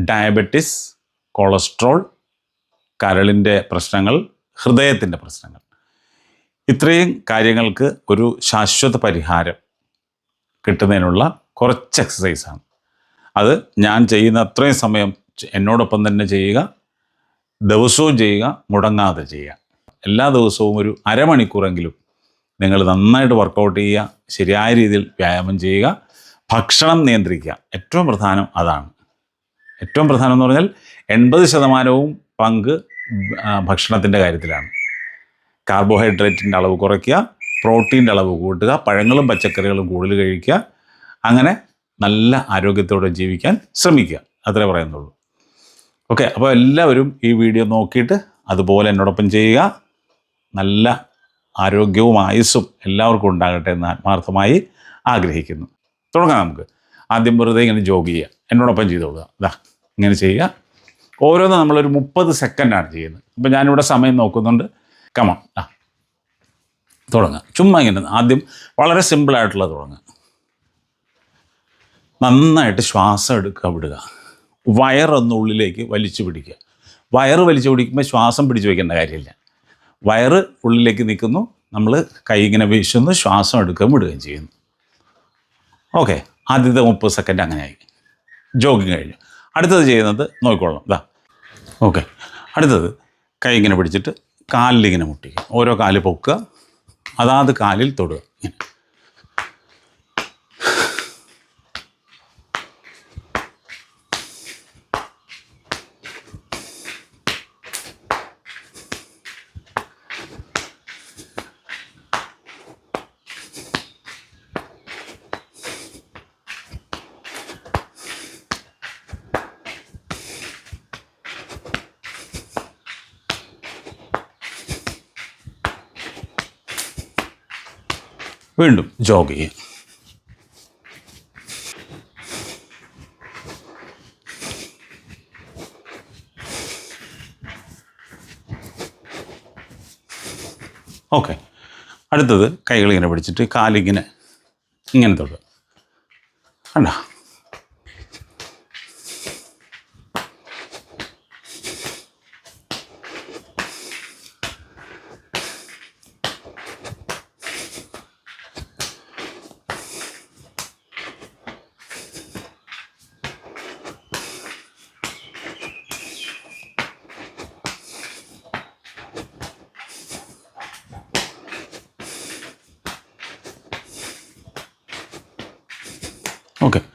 Diabetes cholesterol കരളിന്റെ പ്രശ്നങ്ങൾ ഹൃദയത്തിന്റെ പ്രശ്നങ്ങൾ. ഇത്രയും കാര്യങ്ങൾക്ക് ഒരു ശാശ്വത പരിഹാരം കിട്ടുന്നതിനുള്ള കുറച്ച് എക്സസൈസാണ് അത് ഞാൻ ചെയ്യുന്ന അത്രയും സമയം എന്നോടൊപ്പം തന്നെ ചെയ്യുക ദിവസവും ചെയ്യുക മുടങ്ങാതെ ചെയ്യുക. എല്ലാ ദിവസവും ഒരു അരമണിക്കൂറെങ്കിലും നിങ്ങൾ നന്നായിട്ട് വർക്കൗട്ട് ചെയ്യുക ശരിയായ രീതിയിൽ വ്യായാമം ചെയ്യുക ഭക്ഷണം നിയന്ത്രിക്കുക. ഏറ്റവും പ്രധാനം അതാണ്. ഏറ്റവും പ്രധാനം എന്ന് പറഞ്ഞാൽ എൺപത് ശതമാനവും പങ്ക് ഭക്ഷണത്തിന്റെ കാര്യത്തിലാണ്. കാർബോഹൈഡ്രേറ്റിന്റെ അളവ് കുറയ്ക്കുക പ്രോട്ടീന്റെ അളവ് കൂട്ടുക പഴങ്ങളും പച്ചക്കറികളും കൂടുതൽ കഴിക്കുക അങ്ങനെ നല്ല ആരോഗ്യത്തോടെ ജീവിക്കാൻ ശ്രമിക്കുക. അത്രേ പറയുന്നുള്ളൂ. ഓക്കെ അപ്പോൾ എല്ലാവരും ഈ വീഡിയോ നോക്കിയിട്ട് അതുപോലെ എന്നോടൊപ്പം ചെയ്യുക. നല്ല ആരോഗ്യവും ആയുസ്സും എല്ലാവർക്കും ഉണ്ടാകട്ടെ എന്ന് ആത്മാർത്ഥമായി ആഗ്രഹിക്കുന്നു. തുടങ്ങാം നമുക്ക്. ആദ്യം വെറുതെ ഇങ്ങനെ ജോഗ് ചെയ്യുക. എന്നോടൊപ്പം ചെയ്തോളുക. ഇതാ ഇങ്ങനെ ചെയ്യുക. ഓരോന്ന് നമ്മളൊരു മുപ്പത് സെക്കൻഡാണ് ചെയ്യുന്നത്. ഇപ്പം ഞാനിവിടെ സമയം നോക്കുന്നുണ്ട്. കമ ആ. തുടങ്ങുക ചുമ്മാ ഇങ്ങനെ ആദ്യം വളരെ സിമ്പിളായിട്ടുള്ള തുടങ്ങുക നന്നായിട്ട് ശ്വാസം എടുക്കുക വിടുക. വയറൊന്ന് ഉള്ളിലേക്ക് വലിച്ചു പിടിക്കുക. വയറ് വലിച്ചു പിടിക്കുമ്പോൾ ശ്വാസം പിടിച്ചു വയ്ക്കേണ്ട കാര്യമില്ല. വയറ് ഉള്ളിലേക്ക് നിൽക്കുന്നു. നമ്മൾ കൈ ഇങ്ങനെ വീശുന്നു ശ്വാസം എടുക്കുകയും വിടുകയും ചെയ്യുന്നു. ഓക്കെ ആദ്യത്തെ മുപ്പത് സെക്കൻഡ് അങ്ങനെ അങ്ങനെയായി. ജോഗിങ് കഴിഞ്ഞു. അടുത്തത് ചെയ്യുന്നത് നോക്കിക്കൊള്ളണം ഇതാ ഓക്കെ. അടുത്തത് കൈ ഇങ്ങനെ പിടിച്ചിട്ട് കാലിലിങ്ങനെ മുട്ടിക്കുക. ഓരോ കാൽ പൊക്കുക. അതാത് കാലിൽ തൊടുക. ഇങ്ങനെ. വീണ്ടും ജോഗ് ചെയ്യുക ഓക്കെ. അടുത്തത് കൈകളിങ്ങനെ പിടിച്ചിട്ട് കാലിങ്ങനെ ഇങ്ങനെ തൊടുക. കണ്ട? Okay.